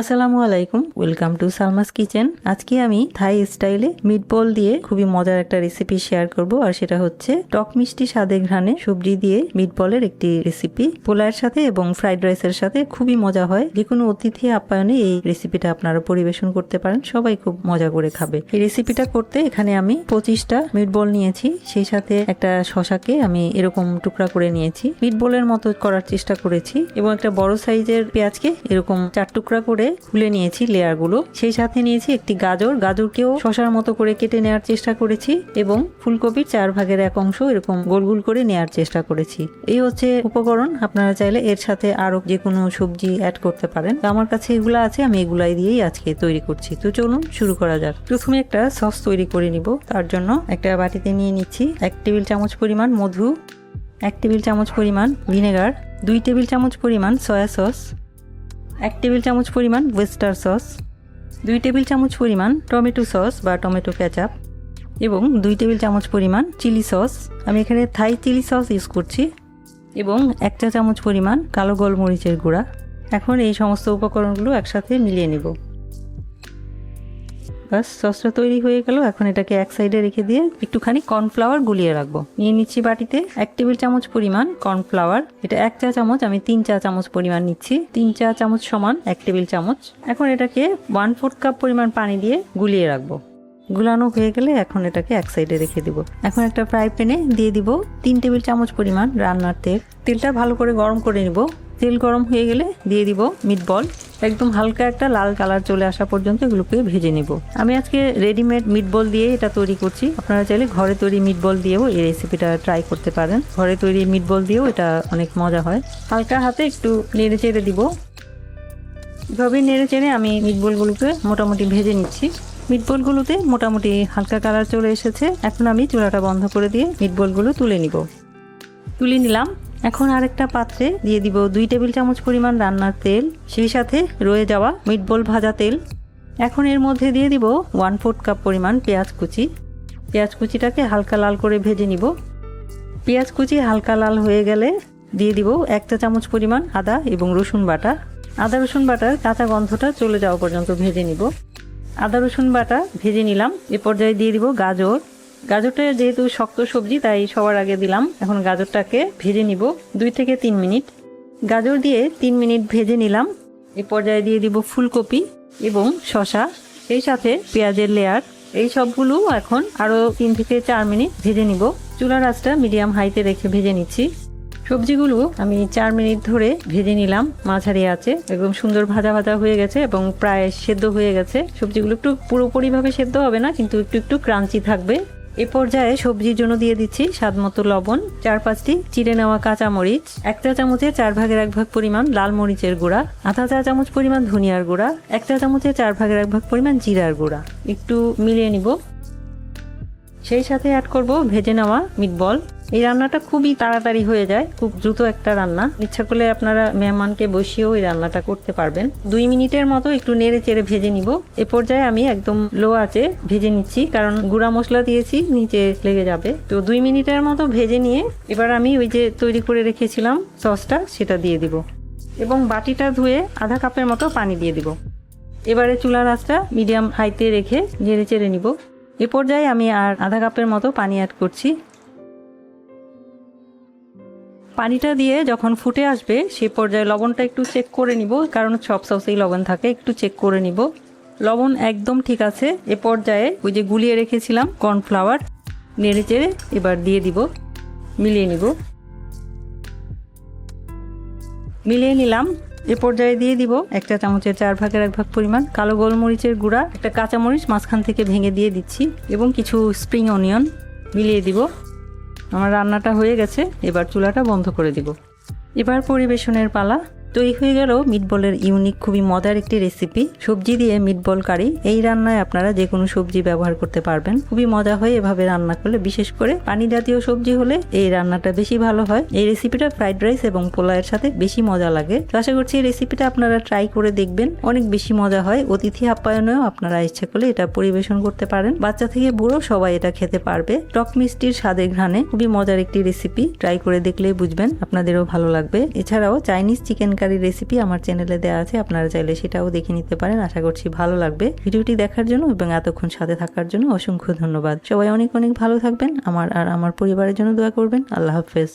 আসসালামু আলাইকুম welcome to Salma's kitchen. আজকে আমি থাই স্টাইলে মিটবল দিয়ে খুবই মজার একটা রেসিপি শেয়ার করব, আর সেটা হচ্ছে টক মিষ্টি স্বাদে ঘ্রাণে সবজি দিয়ে মিটবলের একটি রেসিপি পোলায়ের সাথে এবং ফ্রাইড রাইসের সাথে খুবই মজা হয়। যে কোনো অতিথি আপ্যায়নে এই রেসিপিটা আপনারা পরিবেশন করতে পারেন, সবাই খুব মজা করে খাবে। এই রেসিপিটা করতে এখানে আমি পঁচিশটা মিটবল নিয়েছি, সেই সাথে একটা শশাকে আমি এরকম টুকরা করে নিয়েছি। মিটবলের মতো করার চেষ্টা করেছি, এবং একটা বড় সাইজের পেঁয়াজকে এরকম চার টুকরা করে খুলে নিয়েছি লেয়ারগুলো। সেই সাথে নিয়েছি একটি গাজর। গাজরকেও শশার মতো করে কেটে নেওয়ার চেষ্টা করেছি এবং ফুলকপির চার ভাগের এক অংশ এরকম গোল গোল করে নেওয়ার চেষ্টা করেছি। এই হচ্ছে উপকরণ। আপনারা চাইলে এর সাথে আরও যে কোনো সবজি অ্যাড করতে পারেন। আমার কাছে এগুলো আছে, আমি এগুলাই দিয়েই আজকে তৈরি করছি। তো চলুন শুরু করা যাক। প্রথমে একটা সস তৈরি করে নিব। তার জন্য একটা বাটিতে নিয়ে নিচ্ছি এক টেবিল চামচ পরিমাণ মধু, এক টেবিল চামচ পরিমাণ ভিনেগার, দুই টেবিল চামচ পরিমাণ সয়া সস এক টেবিল চামচ পরিমাণ ওয়েস্টার সস দুই টেবিল চামচ পরিমাণ টমেটো সস বা টমেটো কেচাপ এবং দুই টেবিল চামচ পরিমাণ চিলি সস আমি এখানে থাই চিলি সস ইউজ করছি এবং এক চা চামচ পরিমাণ কালো গোলমরিচের গুঁড়া। এখন এই সমস্ত উপকরণগুলো একসাথে মিলিয়ে নেব। বাস সসটা তৈরি হয়ে গেল। এখন এটাকে এক সাইডে রেখে দিয়ে একটুখানি কর্নফ্লাওয়ার গুলিয়ে রাখব। নিয়ে নিচ্ছি বাটিতে এক টেবিল চামচ পরিমাণ কর্নফ্লাওয়ার। এটা এক চা চামচ, আমি তিন চা চামচ পরিমাণ নিচ্ছি। তিন চা চামচ সমান এক টেবিল চামচ। এখন এটাকে ওয়ান ফোর্থ কাপ পরিমাণ পানি দিয়ে গুলিয়ে রাখব। গুলানো হয়ে গেলে এখন এটাকে এক সাইডে রেখে দিব। এখন একটা ফ্রাই প্যানে দিয়ে দিব তিন টেবিল চামচ পরিমাণ রান্নার তেল। তেলটা ভালো করে গরম করে নিব। তেল গরম হয়ে গেলে দিয়ে দিব মিটবল একদম হালকা একটা লাল কালার চলে আসা পর্যন্ত এগুলোকে ভেজে নিব। আমি আজকে রেডিমেড মিটবল দিয়ে এটা তৈরি করছি। আপনারা চাইলে ঘরে তৈরি মিটবল দিয়েও এই রেসিপিটা ট্রাই করতে পারেন। ঘরে তৈরি মিটবল দিয়েও এটা অনেক মজা হয়। হালকা হাতে একটু নেড়ে চেড়ে দিব। এভাবে নেড়ে চেড়ে আমি মিটবলগুলোকে মোটামুটি ভেজে নিচ্ছি। মিটবলগুলোতে মোটামুটি হালকা কালার চলে এসেছে। এখন আমি চুলাটা বন্ধ করে দিয়ে মিটবলগুলো তুলে নিব। তুলে নিলাম। এখন আরেকটা পাত্রে দিয়ে দিব দুই টেবিল চামচ পরিমাণ রান্নার তেল, সেই সাথে রয়ে যাওয়া মিটবল ভাজা তেল। এখন এর মধ্যে দিয়ে দিব ওয়ান ফোর্থ কাপ পরিমাণ পেঁয়াজ কুচি। পেঁয়াজ কুচিটাকে হালকা লাল করে ভেজে নিব। পেঁয়াজ কুচি হালকা লাল হয়ে গেলে দিয়ে দিব এক চা চামচ পরিমাণ আদা এবং রসুন বাটা। আদা রসুন বাটার কাঁচা গন্ধটা চলে যাওয়া পর্যন্ত ভেজে নিব। আদা রসুন বাটা ভেজে নিলাম। এ পর্যায়ে দিয়ে দিব গাজর। গাজরটা যেহেতু শক্ত সবজি, তাই সবার আগে দিলাম। এখন গাজরটাকে ভেজে নিব দুই থেকে তিন মিনিট। গাজর দিয়ে তিন মিনিট ভেজে নিলাম। এ পর্যায়ে দিয়ে দিব ফুলকপি এবং শশা এই সাথে পেঁয়াজের লেয়ার এই সবগুলো এখন আরও তিন থেকে চার মিনিট ভেজে নিব। চুলার আঁচটা মিডিয়াম হাইতে রেখে ভেজে নিচ্ছি। সবজিগুলো আমি চার মিনিট ধরে ভেজে নিলাম। মাঝারি আছে, একদম সুন্দর ভাজা ভাজা হয়ে গেছে এবং প্রায় সেদ্ধ হয়ে গেছে। সবজিগুলো একটু পুরোপুরিভাবে সেদ্ধ হবে না, কিন্তু একটু একটু ক্রাঞ্চি থাকবে। এ পর্যায়ে সবজির জন্য দিয়ে দিচ্ছি স্বাদ মতো লবণ চার পাঁচটি চিড়ে নেওয়া কাঁচামরিচ এক চা চামচের চার ভাগের এক ভাগ পরিমাণ লাল মরিচের গুঁড়া, আধা চা চামচ পরিমাণ ধনিয়ার গুঁড়া এক চা চামচের চার ভাগের এক ভাগ পরিমাণ জিরার গুঁড়া। একটু মিলিয়ে নিব। সেই সাথে অ্যাড করব ভেজে নেওয়া মিটবল এই রান্নাটা খুবই তাড়াতাড়ি হয়ে যায়, খুব দ্রুত একটা রান্না। ইচ্ছা করলে আপনারা মেহমানকে বসিয়েও এই রান্নাটা করতে পারবেন। দুই মিনিটের মতো একটু নেড়ে চেড়ে ভেজে নিব। এ পর্যায়ে আমি একদম লো আছে ভেজে নিচ্ছি, কারণ গুঁড়া মশলা দিয়েছি, নিচে লেগে যাবে। তো দুই মিনিটের মতো ভেজে নিয়ে এবার আমি ওই যে তৈরি করে রেখেছিলাম সসটা, সেটা দিয়ে দিব। এবং বাটিটা ধুয়ে আধা কাপের মতো পানি দিয়ে দিব। এবারে চুলার আঁচটা মিডিয়াম হাইতে রেখে নেড়ে চেড়ে নিব। এ পর্যায়ে আমি আর আধা কাপের মতো পানি অ্যাড করছি। পানিটা দিয়ে যখন ফুটে আসবে, সে পর্যায়ে লবণটা একটু চেক করে নিব, কারণ সব সসেই লবণ থাকে, একটু চেক করে নিব। লবণ একদম ঠিক আছে, এ পর্যায়ে ওই যে গুলিয়ে রেখেছিলাম কর্নফ্লাওয়ার নেড়ে চেড়ে এবার দিয়ে দিব, মিলিয়ে নিব। মিলিয়ে নিলাম, এ পর্যায়ে দিয়ে দিব একটা চামচের চার ভাগের এক ভাগ পরিমাণ কালো গোলমরিচের গুঁড়া, একটা কাঁচামরিচ মাঝখান থেকে ভেঙে দিয়ে দিচ্ছি, এবং কিছু স্প্রিং অনিয়ন মিলিয়ে দিব। আমার রান্নাটা হয়ে গেছে এবার চুলাটা বন্ধ করে দিব। এবার পরিবেশনের পালা। তৈরি হয়ে গেল মিটবলের ইউনিক খুবই মজার একটি রেসিপি সবজি দিয়ে মিটবল কারি। এই রান্নায় আপনারা যে কোনো সবজি ব্যবহার করতে পারবেন। খুবই মজা হয় এভাবে রান্না করলে। বিশেষ করে পানি জাতীয় সবজি হলে এই রান্নাটা বেশি ভালো হয়। এই রেসিপিটা ফ্রাইড রাইস এবং পোলাওয়ের সাথে বেশি মজা লাগে। তো আশা করছি এই রেসিপিটা আপনারা ট্রাই করে দেখবেন। অনেক বেশি মজা হয়। অতিথি আপ্যায়নেও আপনারা ইচ্ছা করলে এটা পরিবেশন করতে পারেন। বাচ্চা থেকে বুড়ো সবাই এটা খেতে পারবে। টক মিষ্টির স্বাদে ঘ্রাণে খুবই মজার একটি রেসিপি ট্রাই করে দেখলেই বুঝবেন। আপনাদেরও ভালো লাগবে। এছাড়াও চাইনিজ চিকেন কারির রেসিপি আমার চ্যানেলে দেওয়া আছে, আপনারা চাইলে সেটাও দেখে নিতে পারেন, আশা করছি ভালো লাগবে। ভিডিওটি দেখার জন্য এবং এতক্ষণ সাথে থাকার জন্য অসংখ্য ধন্যবাদ। সবাই অনেক অনেক ভালো থাকবেন, আমার আর আমার পরিবারের জন্য দোয়া করবেন। আল্লাহ হাফেজ।